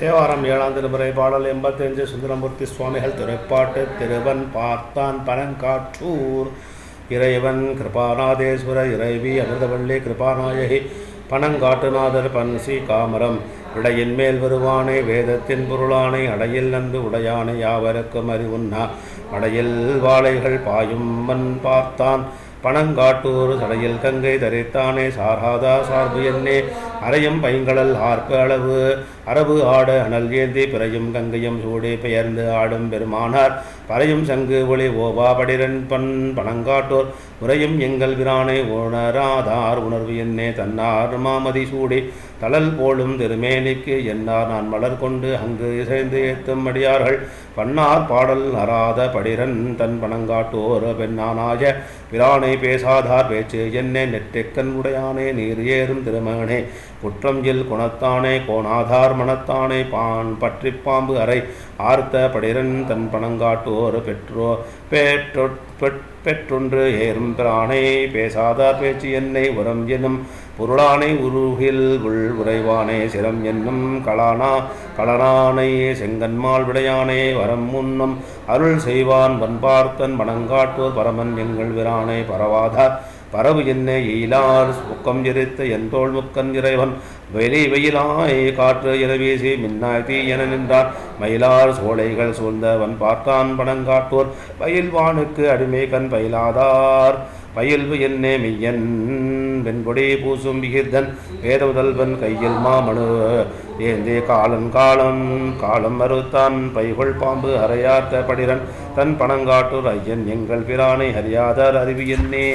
தேவாரம் ஏழாம் திருமுறை பாடல் எண்பத்தஞ்சு சுந்தரமூர்த்தி சுவாமிகள் திருப்பாட்டு திருவன் பார்த்தான் பனங்காற்றூர். இறைவன் கிருபாநாதேஸ்வர இறைவி அமிர்தவள்ளி கிருபாநாயகி பனங்காட்டுநாதர் பன்சி காமரம். விடையின் மேல் வருவானே வேதத்தின் பொருளானை அடையில் நந்து உடையானை யாவருக்கும் அறிவுண்ணா. அடையில் வாழைகள் பாயும் மண் பார்த்தான் பனங்காட்டூர் சடையில் கங்கை தரித்தானே சாராதா சார்பு என்னே. அறையும் பைங்கடல் ஆர்ப்பு அளவு. அரபு ஆட அனல் ஏந்தி பிறையும் கங்கையும் சூடி பெயர்ந்து ஆடும் பெருமானார். பறையும் சங்கு ஒளி ஓவா படிரன் பண் பணங்காட்டோர். உரையும் எங்கள் பிரானை உணராதார் உணர்வு என்னே தன்னார் மாமதி சூடி. தளல் போலும் திருமேனிக்கு என்னார் நான் மலர் கொண்டு அங்கு இசைந்து ஏத்தும் அடியார்கள். பன்னார் பாடல் அறாத படிரன் தன் பணங்காட்டோர் பெண்ணானாய. பிரானை பேசாதார் பேச்சு என்னே நெட்டெக்கன் உடையானே. நீர் ஏறும் திருமகனே. குற்றஞ்சில் குணத்தானே கோணாதார் மனத்தானே பான் பற்றி பாம்பு அறை ஆர்த்த படிரன் தன் பணங்காட்டோர் பெற்றோ பெற்றோ பெற்றொன்று ஏறும் பிரானே பேசாதார் பேச்சு என்னை உரம் என்னும் பொருளானை உருகில் உள் உறைவானே சிரம் என்னும் களானா களனானை செங்கன்மால் விடையானே வரம் முன்னும் அருள் செய்வான் வன்பார்த்தன் மணங்காட்டோர் பரமன் எங்கள் விரானே பரவாதார் பரவு என்ன எயிலார் முக்கம் எரித்த என் தோல் முக்கன் இறைவன். வெளி வெயிலாய் காற்று என வீசி மின்னாய் தீ என நின்றார். மயிலார் சோலைகள் சூழ்ந்தவன் பார்த்தான் பணங்காட்டோர் பயில்வானுக்கு அடிமை கண் பயிலாதார். பயில்வு என்னே மெய்யன். வெண்கொடி பூசும் விகிர்தன். வேதமுதல்வன் கையில் மாமனு ஏந்தே காலன் காலம். காலம் மறுத்தான். பைகொள் பாம்பு அறையார்த்த படிரன். தன் பணங்காட்டூர் ஐயன் எங்கள் பிரானை அறியாதார் அறிவு என்னே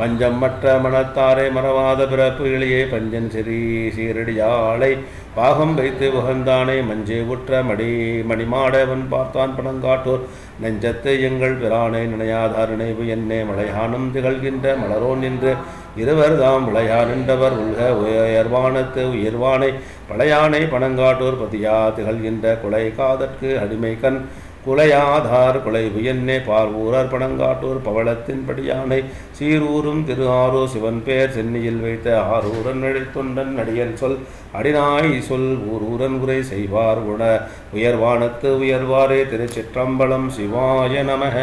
பஞ்சம் மற்ற மனத்தாரை மறவாத பிறப்பு இளையே பஞ்சன் சிறி சீரடியாளை பாகம் வைத்து உகந்தானே மஞ்சே உற்ற மடி மணிமாடவன் பார்த்தான் பணங்காட்டோர் நெஞ்சத்தை எங்கள் பிரானை நினையாதார் நினைவு என்னே மலையானும் திகழ்கின்ற மலரோன் நின்று இருவர் தாம் விளையா நின்றவர் உள்க உயர்வானத்து உயர்வானை பழையானை பணங்காட்டோர் பதியா திகழ்கின்ற குலை காதற்கு அடிமை கண் குலையாதார் குலை உயன்னே பார்வூரர் பணங்காட்டூர் பவளத்தின் படியானை சீரூரும் திரு ஆரோ சிவன் பேர் சென்னியில் வைத்த ஆரூரன் நடித்துண்டன் நடிகன் சொல் அடிநாய் சொல் ஊரூரன் குறை செய்வார் உண உயர்வானத்து உயர்வாரே திருச்சிற்றம்பலம் சிவாய நமக.